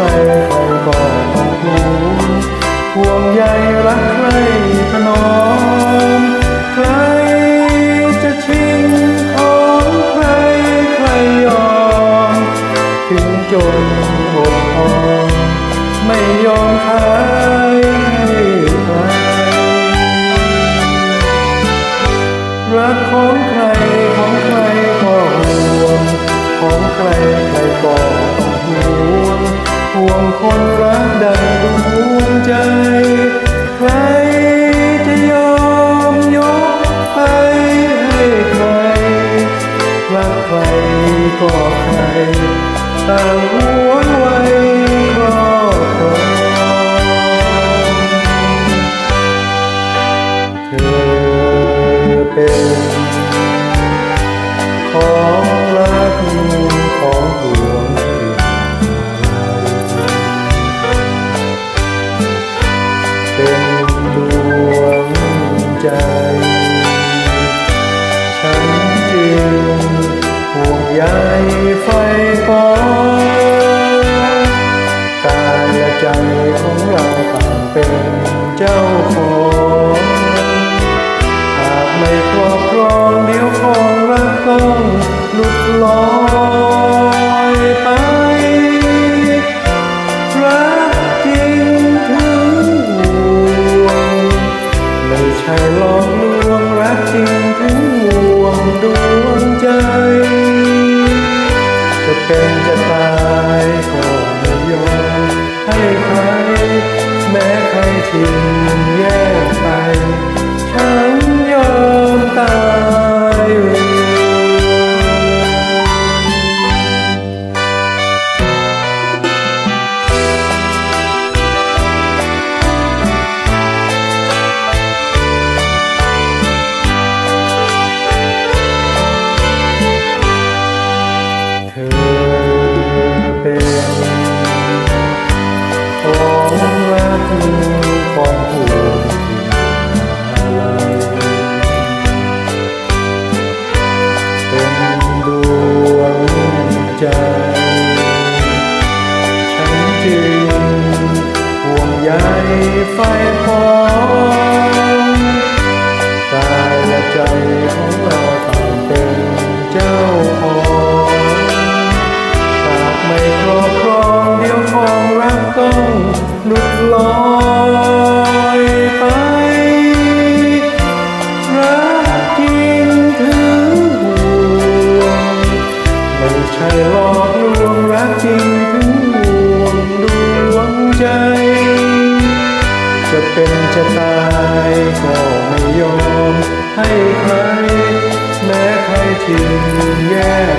รใครก็ต้องห่วงห่วงใยรักใครถนอมใครจะชิงของใครใครยอม ถึงจนหมดพอไม่ยอมขายให้ใครรักของใครของใครก็ห่วงของใครใครก็ต้องห่วงห่ วงคนรักดังดวงใจ ใครจะยอมยกไปให้ใคร รักใครก็ใครต่างหว ใจ ฉันจึงห่วงใยไฟปองกายและใจของเราต่างเป็นเจ้าของหากไม่ครอบครองเดี๋ยวของรักต้องหลุดลอย เป็นจะตายก็ไม่ยอมให้ใคร แม้ใครทิ้งแยกไป ไฟพองกายและใจของเราต่างเป็นเจ้าของหากไม่ครอบครองเดี๋ยวของรักต้องหลุดลอยไป รักจริงถึงห่วงไม่ใช่หลอกลวงรักจริงถึง เป็นจะตายก็ไม่ยอมให้ใคร แม้ใครทิ้งแย่